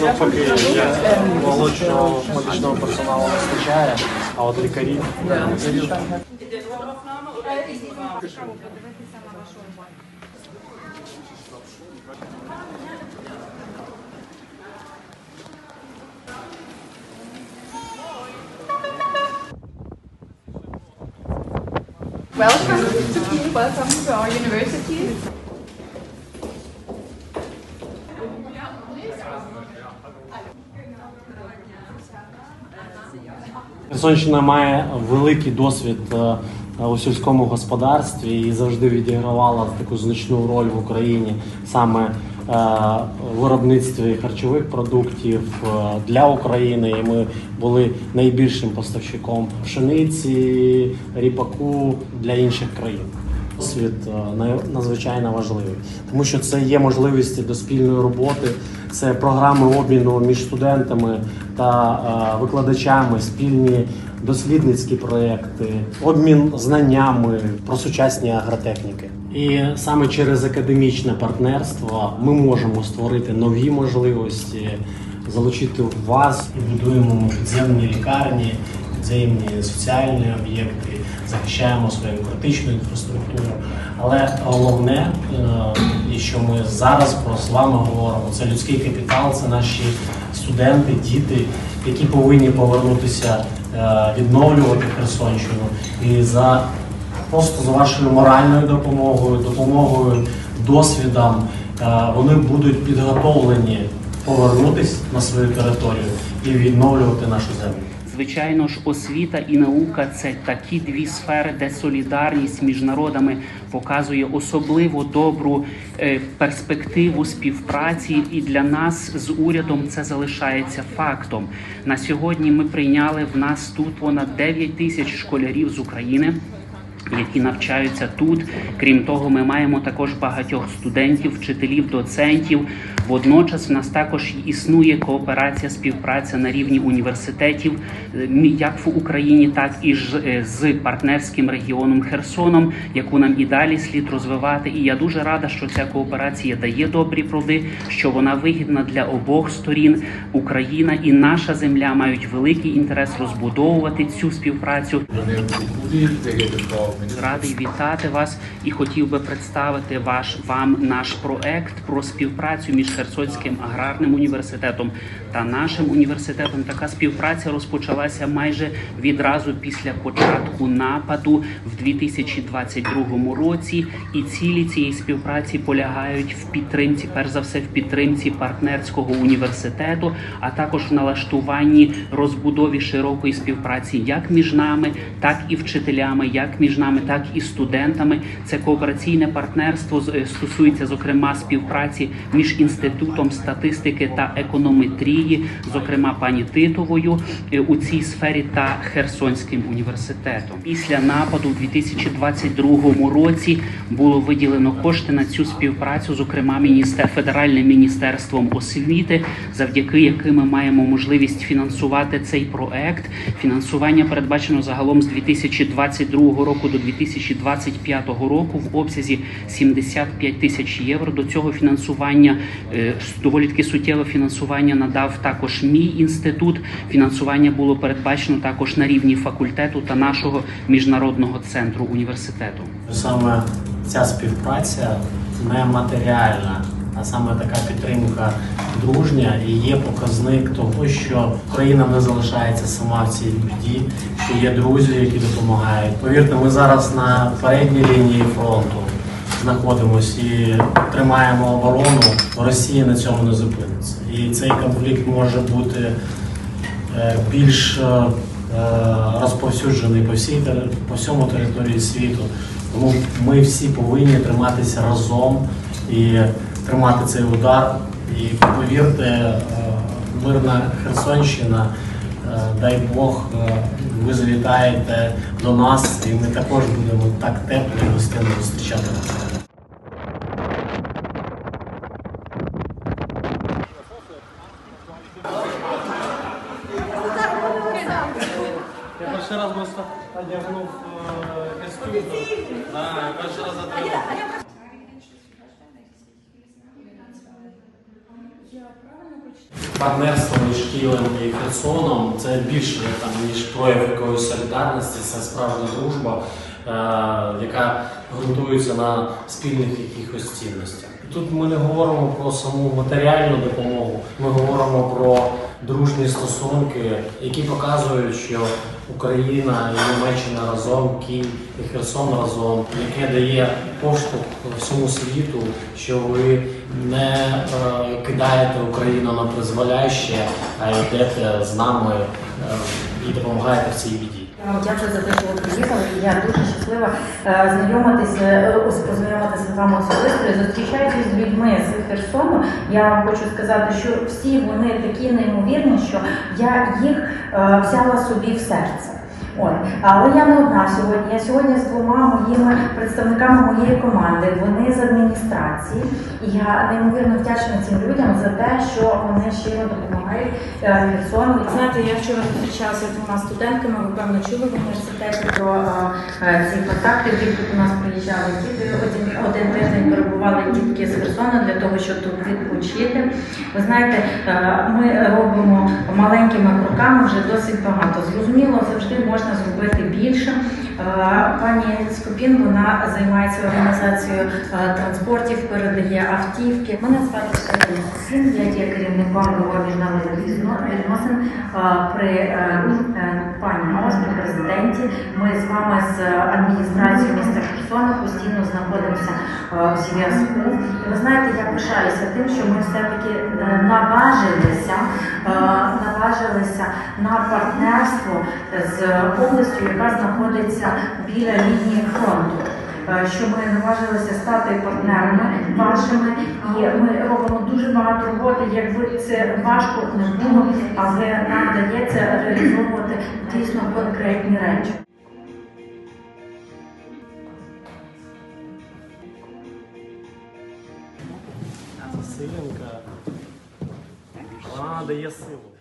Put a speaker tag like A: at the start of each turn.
A: є молодшого медичного персоналу вистачає, а от лікарів не вистачає.
B: Welcome to welcome to our university.
A: Херсонщина має великий досвід е, у сільському господарстві і завжди відігравала таку значну роль в Україні саме е, виробництві харчових продуктів е, для України. І ми були найбільшим поставщиком пшениці, ріпаку для інших країн. Досвід е, на- надзвичайно важливий, тому що це є можливості до спільної роботи, це програми обміну між студентами та е, викладачами, спільні дослідницькі проекти, обмін знаннями про сучасні агротехніки. І саме через академічне партнерство ми можемо створити нові можливості, залучити вас і будуємо підземні лікарні, підземні соціальні об'єкти, захищаємо свою критичну інфраструктуру. Але головне, е, і що ми зараз про з вами говоримо, це людський капітал, це наші студенти, діти, які повинні повернутися, е, відновлювати Херсонщину. І за просто за вашою моральною допомогою, допомогою, досвідом, е, вони будуть підготовлені повернутися на свою територію і відновлювати нашу землю.
C: Звичайно ж, освіта і наука це такі дві сфери, де солідарність між народами показує особливо добру е, перспективу співпраці, і для нас з урядом це залишається фактом. На сьогодні ми прийняли в нас тут понад 9 тисяч школярів з України які навчаються тут. Крім того, ми маємо також багатьох студентів, вчителів, доцентів. Водночас в нас також існує кооперація, співпраця на рівні університетів, як в Україні, так і е, з партнерським регіоном Херсоном, яку нам і далі слід розвивати. І я дуже рада, що ця кооперація дає добрі плоди, що вона вигідна для обох сторін. Україна і наша земля мають великий інтерес розбудовувати цю співпрацю. Радий вітати вас і хотів би представити ваш вам наш проект про співпрацю між Херсонським аграрним університетом та нашим університетом. Така співпраця розпочалася майже відразу після початку нападу в 2022 році. І цілі цієї співпраці полягають в підтримці, перш за все, в підтримці партнерського університету, а також в налаштуванні розбудові широкої співпраці як між нами, так і вчителями, як між нами, так і студентами. Це коопераційне партнерство е, стосується зокрема співпраці між інститутом статистики та економетрії, зокрема пані Титовою е, у цій сфері та Херсонським університетом. Після нападу у 2022 році було виділено кошти на цю співпрацю, зокрема міністер федеральним міністерством освіти, завдяки яким ми маємо можливість фінансувати цей проект. Фінансування передбачено загалом з 2022 року до 2025 року в обсязі 75 тисяч євро. До цього фінансування е, доволі таки суттєве фінансування надав також мій інститут. Фінансування було передбачено також на рівні факультету та нашого міжнародного центру університету.
A: Саме ця співпраця не матеріальна, а саме така підтримка дружня і є показник того, що Україна не залишається сама в цій біді, що є друзі, які допомагають. Повірте, ми зараз на передній лінії фронту знаходимося і тримаємо оборону. Росія на цьому не зупиниться. І цей конфлікт може бути е, більш е, е, розповсюджений по всій по всьому території світу. Тому ми всі повинні триматися разом і тримати цей удар. І повірте, е, мирна Херсонщина, е, дай Бог, е, ви завітаєте до нас, і ми також будемо так тепло і гостинно зустрічати вас. Я перший раз просто одягнув костюм. Да, я перший раз одягнув. Партнерство між Києвом і Херсоном. Це більше там, ніж прояв якоїсь солідарності, це справжня дружба, е, яка ґрунтується на спільних якихось цінностях. Тут ми не говоримо про саму матеріальну допомогу, ми говоримо про дружні стосунки, які показують, що Україна і Німеччина разом, Київ і Херсон разом, яке дає поштовх всьому світу, що ви не е, кидаєте Україну на призволяще, а йдете з нами е, і допомагаєте в цій біді.
D: Вам Дякую за те, що ви приїхали. І Я дуже щаслива е, знайомитися, е, познайомитися з вами особисто. І Зустрічаючись з людьми з Херсону, я вам хочу сказати, що всі вони такі неймовірні, що я їх е, взяла собі в серце. От. Але я не одна сьогодні. Я сьогодні з двома моїми представниками моєї команди. Вони з адміністрації. І я неймовірно вдячна цим людям за те, що вони щиро допомагають е, Херсону.
E: Знаєте, я вчора зустрічалася з двома студентками, ви певно чули в університеті про е, ці контакти. Влітку до нас приїжджали діти. Один, тиждень перебували дітки з Херсона для того, щоб тут відпочити. Ви знаєте, е, ми робимо маленькими кроками вже досить багато. Зрозуміло, завжди можна зробити більше. Е, Пані Скопін вона займається організацією е, транспортів, передає автівки. Мене звати Катерина Скопін, я є керівником бюро міжнародних відно- відносин е, при пані при президенті. Ми з вами з адміністрацією міста Херсона постійно знаходимося в зв'язку. Ви знаєте, я пишаюся тим, що ми все-таки наважилися, наважилися на партнерство з областю, яка знаходиться біля лінії фронту. Е, Що ми наважилися стати партнерами вашими, і ми робимо дуже багато роботи. Якби це важко не було, але нам вдається реалізовувати дійсно конкретні речі.
A: Силенка, вона дає силу.